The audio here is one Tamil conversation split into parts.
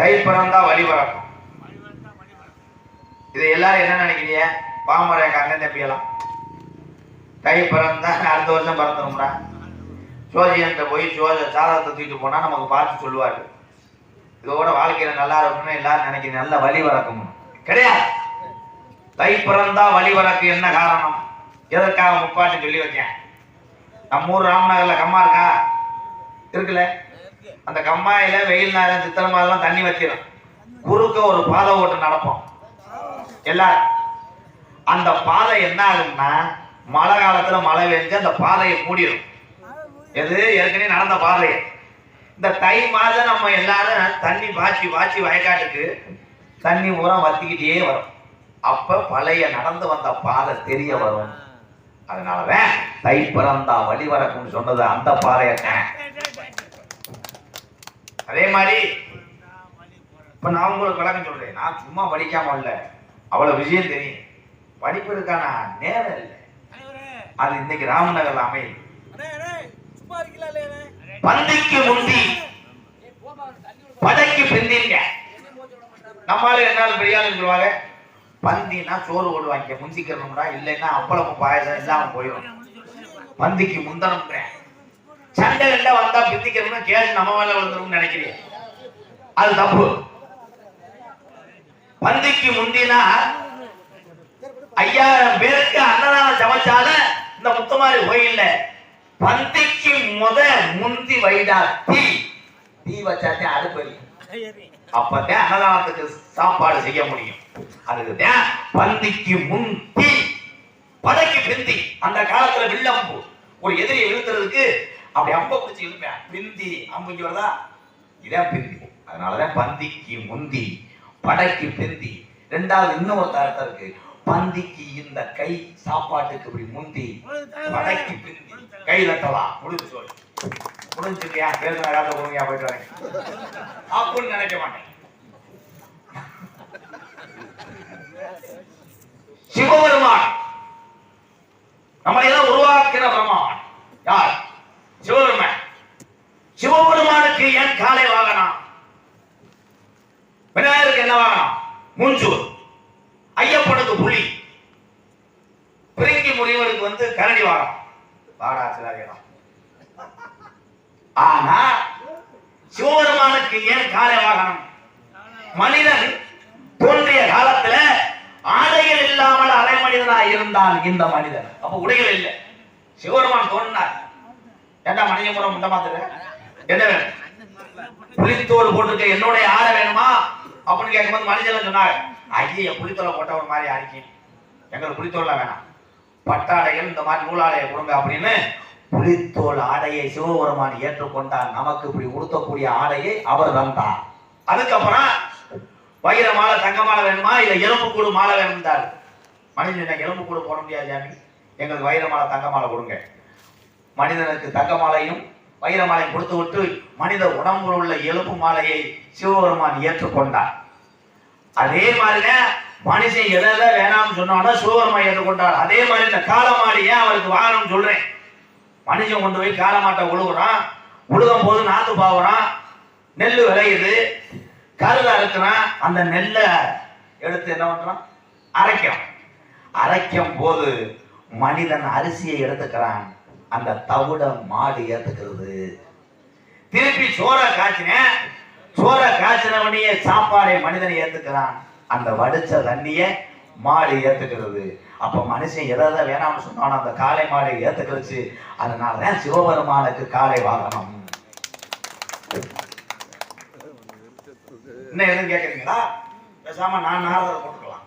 தை பிறந்தா வழி பறக்கும் இது எல்லாரும் என்ன நினைக்கிறீங்க? பாமர எங்க அண்ணன் தம்பியெல்லாம். தை பிறந்தா அடுத்த வருஷம் பிறந்துரும்டா. சோஜியன்ட்ட போய் சோஜ சாதத்தை தூக்கிட்டு போனா நமக்கு பார்த்து சொல்லுவாரு. இதோட வாழ்க்கையில நல்லா இருக்கும்னு எல்லாரும் நினைக்கிறீங்க. நல்ல வழி வரக்கும் கிடையாது. தை பிறந்தா வழி வரக்கு என்ன காரணம்? எதற்காக முப்பாட்டு சொல்லி வச்சேன். நம்ம ஊர் ராமநகர்ல கம்மா இருக்கா? இருக்குல்ல. அந்த கம்மாயில வெயில் நேரம் சித்திரை மாதம் தண்ணி வச்சிடும் குறுக்க ஒரு பாதை ஓட்டு நடப்போம். எல்லாரும் அந்த பாதை என்ன ஆகும்னா மழை காலத்துல மழை பெஞ்சு அந்த பாதையை மூடிடும் எது? ஏற்கனவே நடந்த பாதையை. இந்த தை மாதம் நம்ம எல்லாரும் தண்ணி பாய்ச்சி பாய்ச்சி வயக்காட்டுக்கு தண்ணி பூரா வத்திக்கிட்டே வரும். அப்ப பழைய நடந்து வந்த பாதை தெரிய வரும். அதனாலதான் தை பிறந்தா வழி வரக்கும்னு சொன்னது அந்த பாதையத்தான் அதே மாதிரி இப்ப நான் உங்களுக்கு விளக்கம் சொல்றேன். நான் சும்மா படிக்காம இல்ல. அவ்வளவு விஷயம் தெரியும். படிப்பதற்கான நேரம் இல்லை. அது இன்னைக்கு ராமநகர் அமையும் பந்திக்கு முந்தி படைக்கு பிந்திங்க. நம்மளால என்ன பெரியாலும் சொல்லுவாங்க. பந்தினா சோறு ஓடுவாங்க முந்திக்கிறோம்டா இல்லைன்னா அப்பளமும் பாயசம் இல்லாம போயிடும். பந்திக்கு முந்தனம்ன்றேன் சண்டை எல்லாம் வந்தா பிந்திக்கணும்னா கேஸ் நம்ம மேல விழுந்துரும்னு நினைக்கிறேன் அது தப்பு. பந்திக்கு முந்தினா ஐயாயிரம் பேருக்கு அன்னதானம் சமைச்சால இந்த முத்துமாரி கோயில்ல பந்திக்கு முத முந்தி வைடா தீ தீ வச்சாத்தே அடுப்பறி அப்பதான் அன்னதானத்துக்கு சாப்பாடு செய்ய முடியும். அதுக்குதான் பந்திக்கு முந்தி படைக்கு பிந்தி. அந்த காலத்துல வில்லம்பு. ஒரு எதிரியை இழுத்துறதுக்கு அப்படி அம்ப பிடிச்சி இழுப்பேன் பிந்தி. அம்புக்கு வருதா? இதான் பிந்தி. அதனாலதான் பந்திக்கு முந்தி படைக்கு பிந்தி. ரெண்டாவது இன்னொரு தரத்தை இருக்கு. பந்திக்கு இந்த கை சாப்பாட்டுக்கு இப்படி முந்தி படைக்கு பிந்தி. கை தட்டலாம் முடிஞ்சு சொல்லு முடிஞ்சிருக்கியா? பேருந்து காலத்தை கொடுங்க போயிட்டு வரேன். அப்படின்னு நினைக்க மாட்டேன். சிவபெருமான். நம்மளை எல்லாம் உருவாக்கின பிரமான். யார்? சிவபெருமான் சிவபெருமானுக்கு ஏன் காலை வாகனம் விநாயகருக்கு என்ன வாகனம் மூஞ்சூர் ஐயப்பனுக்கு புலி. பிரிங்கி முனிவருக்கு வந்து கரடி வாகனம் வாடாச்சிராகலாம் ஆனா சிவபெருமானுக்கு ஏன் காலை வாகனம் மனிதன் தோன்றிய காலத்துல ஆடைகள் இல்லாமல் அரைமனிதனா இருந்தான் இந்த மனிதன். அப்ப உடைகள் இல்லை. சிவபெருமான் தோன்றினார். ஏண்டா மனித முறை முண்ட மாத்துற என்ன வேணும்? புலித்தோல் போட்டிருக்க என்னுடைய ஆடை வேணுமா? அப்படின்னு கேட்கும்போது மனிதன் சொன்னார் ஐயா புளித்தோலை போட்ட ஒரு மாதிரி அடிக்கும் எங்களுக்கு புலித்தோல்லாம் வேணாம். பட்டாடைகள் இந்த மாதிரி நூலாடையை கொடுங்க அப்படின்னு புளித்தோல் ஆடையை சிவபெருமான் ஏற்றுக்கொண்டார். நமக்கு இப்படி உடுத்தக்கூடிய ஆடையை அவர் தந்தார். அதுக்கப்புறம் வைர மாலை தங்க மாலை வேணுமா? இல்ல எலும்பு கூடு மாலை வேணும்ட்டார் மனிதன் எலும்பு கூடு போட முடியாது சாமி எங்களுக்கு வைர மாலை தங்க மாலை கொடுங்க. மனிதனுக்கு தங்க மாலையும் வைர மாலையும் கொடுத்து விட்டு மனித உடம்பில் உள்ள எலும்பு மாலையை சிவபெருமான் ஏற்றுக்கொண்டார். அதே மாதிரிதான் மனுஷன் எதெல்லாம் வேணாம்னு சொன்னானோ சிவபெருமான் ஏற்றுக்கொண்டார். அதே மாதிரி இந்த காலமாடி ஏன் அவருக்கு வாகனம் சொல்றேன்? மனுஷன் கொண்டு போய் காலமாட்டை உழுகுறான் உழுகும் போது நாத்து பாவுறான். நெல் விளையுது. கருத அறுக்கிறான். அந்த நெல்லை எடுத்து என்ன பண்றான்? அரைக்கும் அரைக்கும் போது மனிதன் அரிசியை எடுத்துக்கிறான். அந்த தவிட மாடு ஏத்துக்கிறது. திருப்பி சோறை காய்ச்சினேன் சோறை காய்ச்சினவனையே சாப்பாடை மனிதன் ஏத்துக்கிறான். அந்த வடிச்ச தண்ணிய மாடு ஏத்துக்கிறது. அப்ப மனுஷன் எதை எதை வேணாம்னு சொன்னானோ அந்த காளை மாடை ஏத்துக்கிறச்சு. அதனாலதான் சிவபெருமானுக்கு காளை வாகனம். என்ன எதுவும் கேக்குறீங்களா? பேசாம நான் நாரதரை போட்டுக்கலாம்.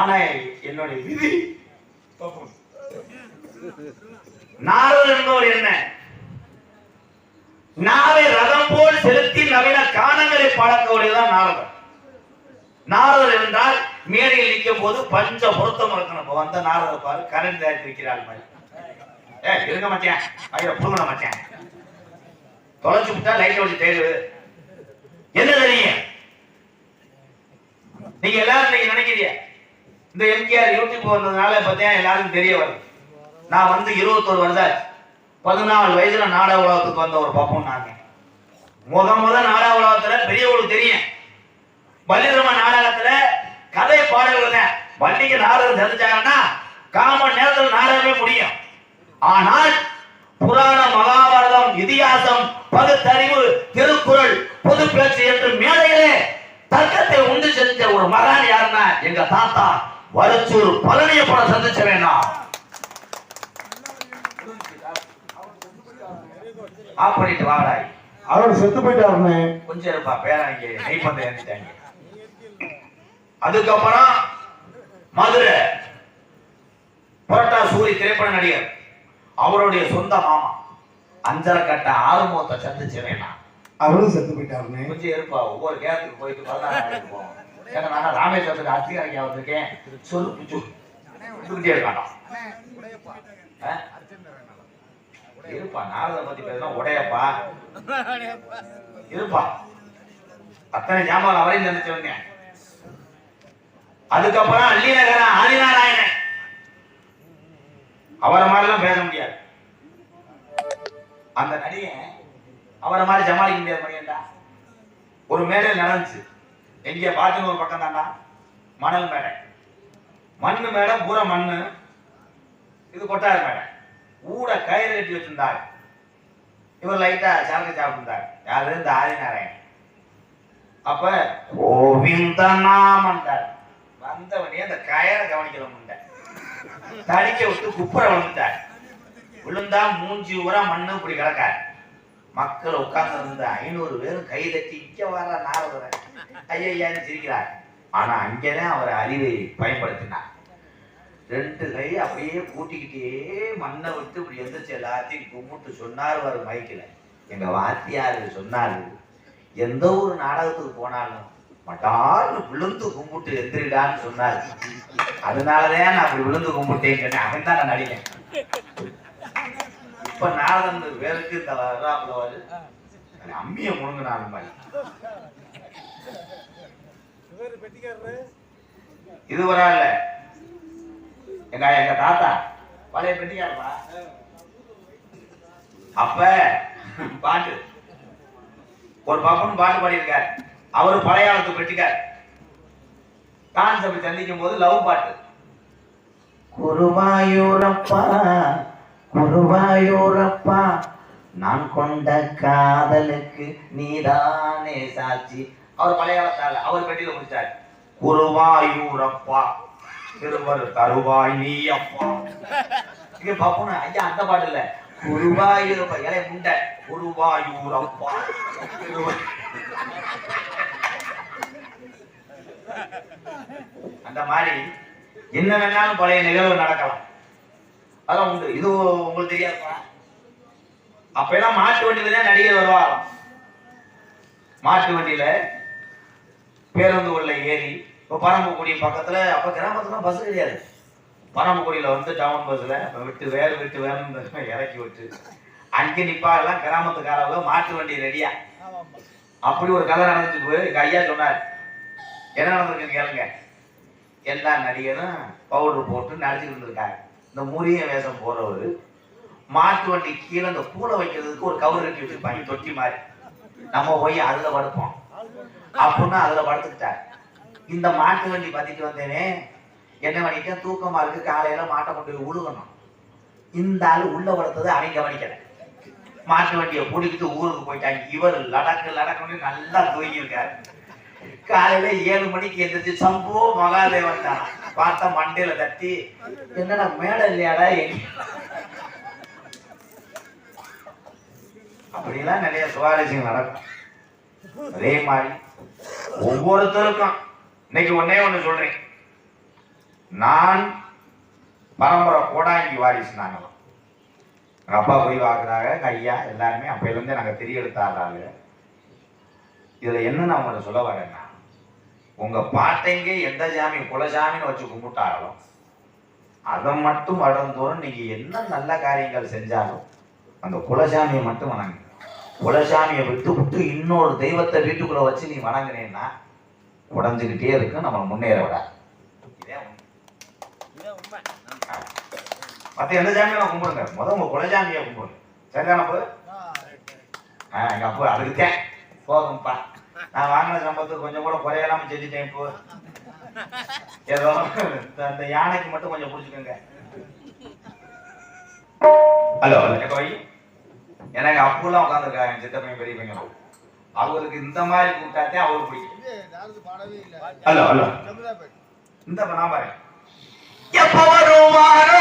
ஆனா என்னுடைய விதி நாரதர் என்பவர் என்ன? நாவை ரதம் போல் செலுத்தி நவீன காணங்களை பழக்கக்கூடியதான் நாரதர். நாரதர் என்றால் மேடையில் நிற்கும் போது பஞ்ச பொருத்தம் இருக்கணும் இப்ப வந்த நாரதர் பாரு கரண்ட் தயாரித்திருக்கிறாள் மாதிரி ஏ இருங்க மச்சான். ஐயோ புடுங்கணும் மச்சான். தொலைச்சு விட்டா லைட் வச்சு தேடு. என்ன தெரியும் நீங்க எல்லாரும் இன்னைக்கு நினைக்கிறீங்க. இந்த எம்ஜிஆர் யூடியூப் வந்ததுனால பார்த்தீங்கன்னா எல்லாருக்கும் தெரிய வருது. நான் வந்து இருபத்தொரு வருஷம் பதினாலு வயசுல நாடக உலகத்துக்கு வந்த ஒரு பப்பம் நாங்க முத முத நாடக உலகத்துல பெரியவங்களுக்கு தெரியும். பள்ளிதர்ம நாடகத்துல கதை பாடல்கள் தான். நாடகம் தெரிஞ்சாங்கன்னா காமன் நேரத்தில் நாடகமே முடியும். ஆனால் புராண மகாபாரதம் இதிகாசம் பகுத்தறிவு திருக்குறள் பொது பேச்சு என்று மேடையிலே தர்க்கத்தை உண்டு செஞ்ச ஒரு மகான் யாருன்னா எங்க தாத்தா வரச்சூர் பழனியப்பட சந்திச்ச வேண்டாம் ஆஃப் பண்ணிட்டு வாடாய் அவர் செத்து போயிட்டாருண்ணே கொஞ்சம் இருப்பா பேராங்க நெய்ப்பந்த ஏறிட்டாங்க அதுக்கப்புறம் மதுரை புரட்டா சூரி திரைப்பட நடிகர். அவருடைய சொந்த மாமா. அஞ்சரை கட்ட ஆறுமுகத்தை சந்திச்சு வேணாம் அவரும் செத்து போயிட்டாருண்ணே கொஞ்சம் இருப்பா ஒவ்வொரு கேரத்துக்கு போயிட்டு பதினாறு போவோம் ஏன்னா நான் ராமேஸ்வரத்துக்கு அத்திகாரிக்கா வந்திருக்கேன். சொல்லு இருக்காண்டாம் ஆ? இருப்பா நாரத பத்தி பேசுனா உடையப்பா. இருப்பா. அத்தனை ஞாபகம் அவரையும் நினைச்சவங்க அதுக்கப்புறம் அள்ளி நகர ஆதிநாராயணன். அவரை மாதிரிலாம் பேச முடியாது. அந்த நடிகை அவரை மாதிரி சமாளிக்க முடியாது மணியண்டா ஒரு மேடையில் நடந்துச்சு. எங்க? பாட்டுன்னு ஒரு பக்கம் தாண்டா. மணல் மேடை. மண்ணு மேடை பூரா மண்ணு. இது கொட்டாறு மேடை. ஊட கயிறு கட்டி வச்சிருந்தாரு இவர் லைட்டா சரக்கு சாப்பிட்டுருந்தாரு யாரு இந்த ஆதிநாராயணன். அப்ப கோவிந்த நாமந்தார் வந்தவனே அந்த கயரை கவனிக்கல முண்டை. தடிக்க விட்டு குப்புற விழுந்துட்டார். விழுந்தா மூஞ்சி ஊரா மண்ணு இப்படி கிடக்கார் மக்கள் உட்கார்ந்து இருந்த ஐநூறு பேரும் கை தட்டி இங்க வர நாரதர ஐயான்னு சிரிக்கிறார். ஆனா அங்கதான் அவர் அறிவை பயன்படுத்தினார். ரெண்டு கை அப்படியே கூட்டிக்கிட்டே மண்ணை விட்டு இப்படி எந்திரிச்சு எல்லாத்தையும் கும்பிட்டு சொன்னார் வரும் மைக்கில். எங்க வாத்தியார் சொன்னாரு எந்த ஒரு நாடகத்துக்கு போனாலும் மட்டார்னு விழுந்து கும்பிட்டு எந்திரிடான்னு சொன்னாரு. அதனாலதான் நான் அப்படி விழுந்து கும்பிட்டேன்னு சொன்னேன். அவன் தான் நான் நடிகன். இப்ப நாரதன் வேருக்கு இந்த வர்றாப்புல அம்மிய முழுங்கினாலும் மாதிரி இது வரால எங்க எங்க தாத்தா? பழைய பெட்டிக்காரப்பா அப்ப பாட்டு. ஒரு பாப்பன் பாட்டு பாடியிருக்கார். அவரு பழைய காலத்து பெட்டிக்கார். சபை சந்திக்கும் போது லவ் பாட்டு. குருவாயூரப்பா குருவாயூரப்பா நான் கொண்ட காதலுக்கு நீதானே சாட்சி. அவர் பழைய காலத்தால அவர் பெட்டியில முடிச்சார். குருவாயூரப்பா. திருவர் தருவாய் நீ அப்பா இங்க பாப்போம் ஐயா அந்த பாட்டு இல்ல குருவாயூரப்பா இலை முண்டை குருவாயூர் அப்பா. அந்த மாதிரி என்ன வேணாலும் பழைய நிகழ்வு நடக்கலாம். அதெல்லாம் உண்டு. இது உங்களுக்கு தெரியாதுப்பா அப்ப எல்லாம் மாட்டு வண்டியில தான் நடிகர் வருவாராம். மாட்டு வண்டியில பேருந்து உள்ள ஏறி இப்போ பரம்புக்குடி பக்கத்தில் அப்போ கிராமத்துல பஸ் கிடையாது பரம்புக்குடியில வந்து டவுன் பஸ்ஸில் விட்டு வேறு விட்டு வேறு இறக்கி விட்டு அங்கே நிப்பா எல்லாம் கிராமத்துக்காரவங்க மாட்டு வண்டி ரெடியா அப்படி ஒரு கதை நடந்துச்சு போய் எங்கள் ஐயா சொன்னார். என்ன நடந்திருக்குன்னு கேளுங்க. எல்லா நடிகரும் பவுடர் போட்டு நடிச்சுட்டு இருந்திருக்காங்க. இந்த முறிய வேஷம் போறவர் மாட்டு வண்டி கீழே இந்த கூடை வைக்கிறதுக்கு ஒரு கவர் கட்டி வச்சிருப்பாங்க தொட்டி மாதிரி. நம்ம போய் அதுல படுப்போம். அப்படின்னா அதுல படுத்துக்கிட்டார். இந்த மாட்டு வண்டி பத்திட்டு வந்தேனே என்ன பண்ணிட்டேன் தூக்கமா இருக்கு காலையில மாட்டை கொண்டு போய் உழுகணும். இந்த ஆள் உள்ள வளர்த்தது அவன் கவனிக்கல. மாட்டு வண்டியை பிடிக்கிட்டு ஊருக்கு போயிட்டாங்க இவர் லடக்கு லடக்குன்னு நல்லா தூங்கியிருக்காரு. காலையில ஏழு மணிக்கு எந்திரிச்சு சம்போ மகாதேவன் தான். பார்த்தா மண்டையில தட்டி என்னடா மேடை இல்லையாடா எங்க அப்படிலாம் நிறைய சுவாரஸ்யம் நடக்கும். அதே மாதிரி ஒவ்வொருத்தருக்கும் இன்னைக்கு ஒன்னே ஒன்று சொல்றேன். நான் பரம்பரை கோடாங்கி வாரிசு நாங்களாம் எங்க அப்பா போய் வாக்குறாங்க ஐயா எல்லாருமே அப்பையிலேருந்தே நாங்கள் நாங்க தெரிய எடுத்தாடுறாங்க என்ன நான் உங்களை சொல்ல வரேன்னா உங்கள் பாட்டைங்க எந்த ஜாமி குலசாமின்னு வச்சு கும்பிட்டாலும் அதை மட்டும் வளர்ந்தோறும் நீங்கள் என்ன நல்ல காரியங்கள் செஞ்சாலும் அந்த குலசாமியை மட்டும் வணங்கு. குலசாமியை விட்டு விட்டு இன்னொரு தெய்வத்தை வீட்டுக்குள்ளே வச்சு நீ வணங்குனேன்னா உடஞ்சுக்கிட்டே இருக்கு. நம்ம முன்னேற விட. மத்த எந்த சாமியும் கும்பிடுங்க. முத உங்க குலசாமியை கும்பிடுங்க. சரிதானப்போ ஆ எங்க அப்பா அதுக்கு தான் போகும்பா நான் வாங்கின சம்பளத்துக்கு கொஞ்சம் கூட குறையலாம செஞ்சுட்டேன் இப்போ. ஏதோ இந்த யானைக்கு மட்டும் கொஞ்சம் புடிச்சுக்கோங்க. ஹலோ வை எனக்கு அப்புலாம் உட்காந்துருக்காங்க சித்தப்பையன் பெரிய பையன் அவருக்கு இந்த மாதிரி கூப்பிட்டாத்தே அவருக்கு பிடிக்கும் ஹலோ ஹலோ. இந்த நான் வருவாரோ எப்ப வருவாரோ?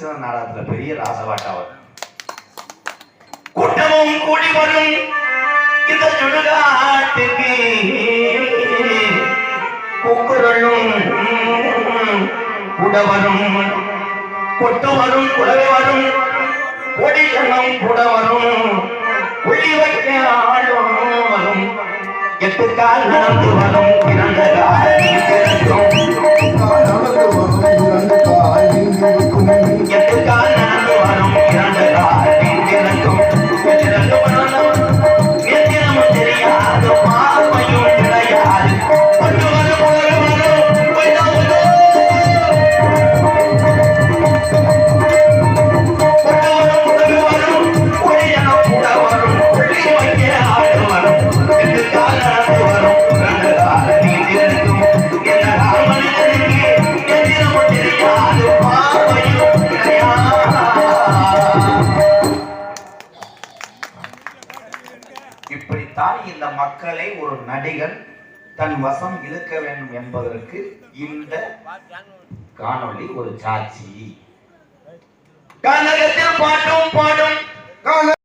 மிகப்பெரிய நாடகத்துல பெரிய ராசவாட்டா அவர். கூட்டமும் கூடி வரும் இந்த சுடுகாட்டுக்கு. குக்குரலும் குடவரும் கொட்டு வரும் குடவை வரும். கொடி எண்ணம் கூட வரும். புள்ளி வைக்க ஆளும் வரும். எட்டு கால் நடந்து வரும். இறந்த கால் தன் வசம் இழுக்க வேண்டும் என்பதற்கு இந்த காணொளி ஒரு சாட்சி. கனகத்தில் பாட்டும் பாடும்.